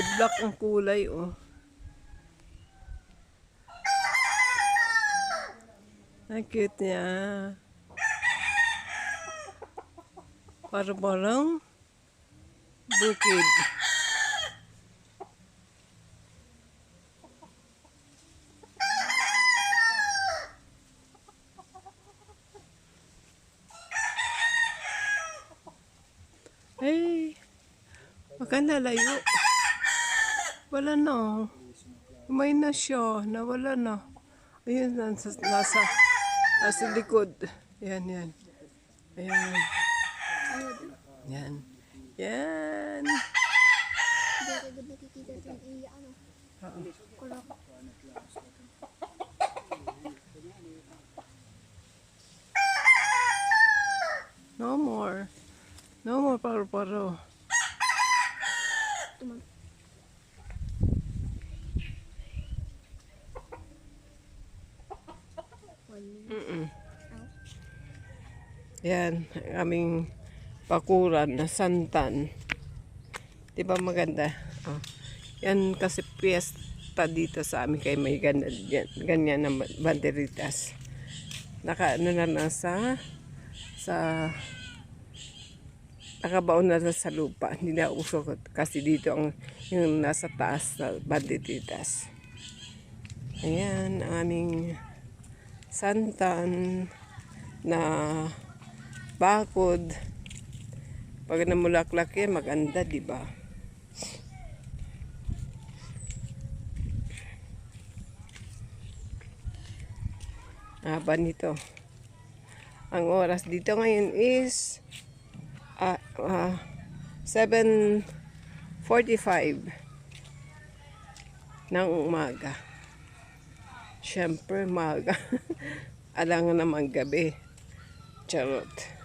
Black ang kulay, oh. Ang cute niya. Para parang bukid. Ay, baka nalayo. Wala na. oh. May na siya. Nawala na. Ayun, nasa, nasa, nasa likod. Yan, yan. Ayan. Yan. Yan. No more. No more paro-paro. Yan, ang aming pakuran na santan. Di maganda? Oh. Yan kasi piyesta dito sa amin kay may ganyan, ganyan na banderitas. Naka ano na na sa sa nakabaon na na sa lupa. Hindi na uso kasi dito ang yung nasa taas na banderitas. Ayan, ang aming santan na bakod. Pag namulaklak yan, maganda, di ba? Haba nito. Ang oras dito ngayon is ah, ah, 7.45 ng umaga. Siyempre, maga. Alangan naman gabi. Charot.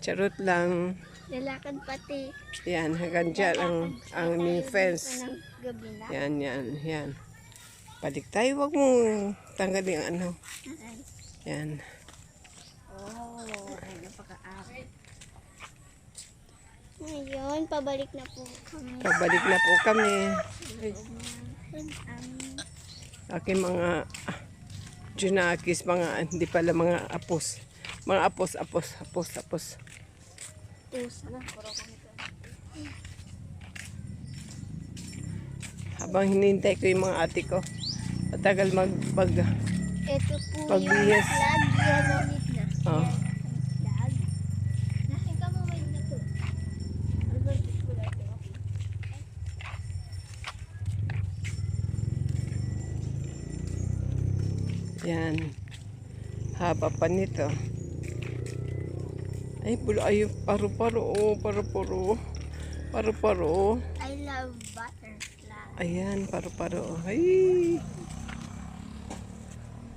Charot lang. Lalakad pati. Yan, hanggang dyan ang, ang aming fence. Yan, yan, yan. Balik tayo, wag mo tanggalin ang ano. Yan. Oh, napaka-aral. Ngayon, pabalik na po kami. Pabalik na po kami. Aking mga junakis, mga hindi pala mga apos. Mga apos, apos, apos, apos. Tusa na. Puro kami to. Habang hinihintay ko yung mga ate ko. Matagal mag, pag, Ito po Pagbihis. yung flag. Yellow meat na. Oh. Ito. yan. Haba pa nito. Ay, bulo, ay, paru-paro, oh, paru-paro. Paru-paro. I love butterfly. Ayan, paru-paro. Ay,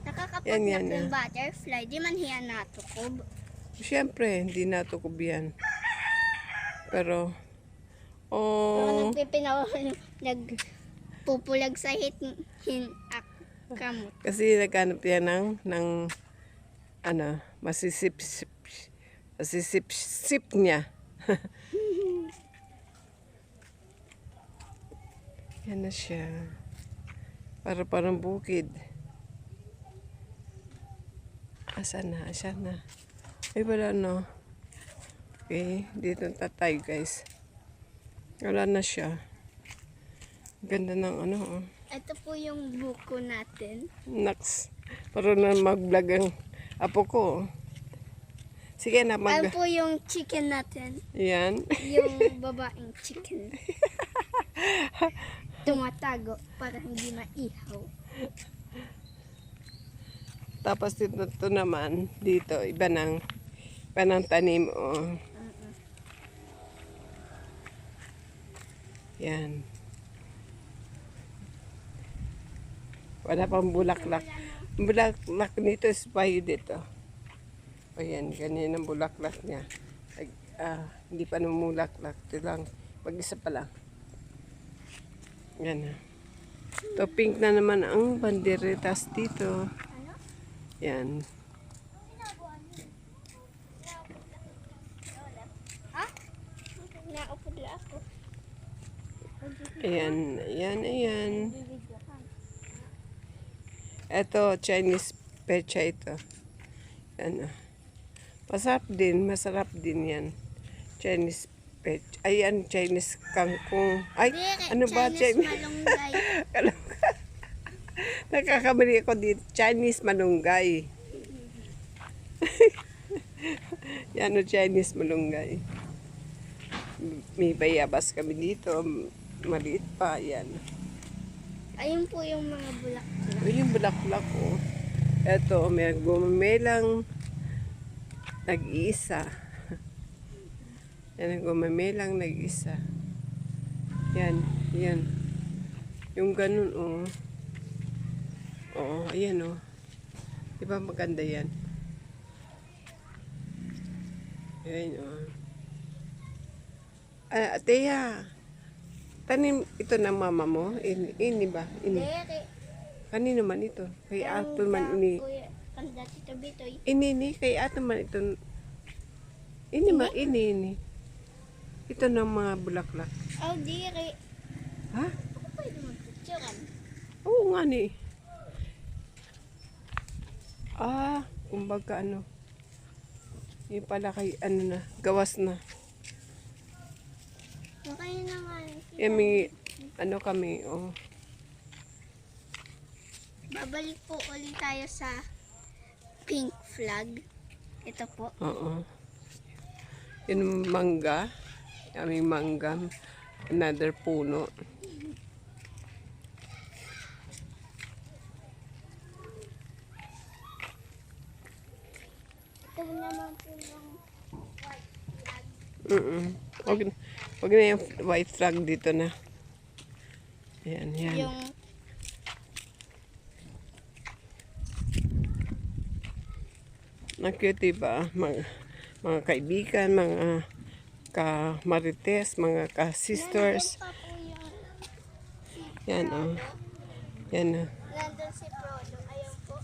Nakakapag Yan, yan, yan. butterfly. Di man hiya natukob. Siyempre, hindi natukob yan. Pero, Pero oh, nagpipinaw, nagpupulag sa hit, hin, ak, kamot. kasi naghanap yan ng, ng ano, masisip-sip, masisip-sip niya. yan na siya. Para parang bukid. Asan na? Asan na? Ay, wala no. Okay, dito na tayo guys. Wala na siya. Ganda ng ano, oh. Ito po yung buko natin. Naks. Para na mag-vlog ang apo ko. Sige na, Ano mag... po yung chicken natin. Yan. Yung babaeng chicken. Tumatago para hindi maihaw. Tapos dito to naman, dito, iba ng, iba ng tanim, oh. Yan. Wala pang bulaklak. Bulaklak nito is bayo dito. O yan, ganyan ang bulaklak niya. Ay, ah, hindi pa namulaklak. Ito lang, mag-isa pa lang. Yan. To pink na naman ang banderitas dito. Yan. Ayan, ayan, ayan. Ito, Chinese pecha ito. Ano. Masarap din, masarap din yan. Chinese pecha. Ayan, Chinese kangkong. Ay, Dire, ano ba? Chinese Chinese, malunggay. Nakakamali ako dito. Chinese manunggay. Yan o, Chinese malunggay. May bayabas kami dito. Maliit pa. Yan. Ayun po yung mga bulak. O, yung bulaklak ko. Eto, may gumamelang nag-iisa. Yan, gumamelang nag-isa. Yan, yan. Yung ganun, oh. Oo, ayan, oh. Di ba maganda yan? Ayan, oh. Ah, Teya, tanim ito ng mama mo? Ini, ini ba? Ini. Kanino man ito? Kay ato man ini. Kuya, kanda Tito Bitoy. Ini ni kay ato man ito. Ini ma ini ini. Ito ng mga bulaklak. Oh, dire. Ha? Ako pwede magpicturean. Oo nga ni. Ah, kumbaga ano. Yung pala kay ano na, gawas na. Okay na nga. Eh, may, ano kami, oh. Babalik po ulit tayo sa pink flag. Ito po. Oo. Yung mangga. Aming mangga. Another puno. Ito naman po yung white flag. Mm Wag, wag na yung white flag dito na. Ayan, yan. Yung Ang cute, diba? Mga, mga kaibigan, mga ka-marites, mga ka-sisters. Yan, oh. Yan, oh. nandun si Frodo. Ayun po.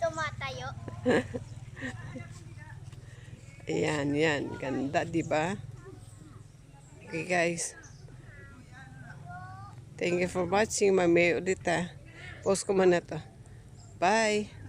Tumatayo. Ayan, yan. Ganda, di ba? Okay, guys. Thank you for watching. Mamaya ulit, ah. Post ko muna to. Bye!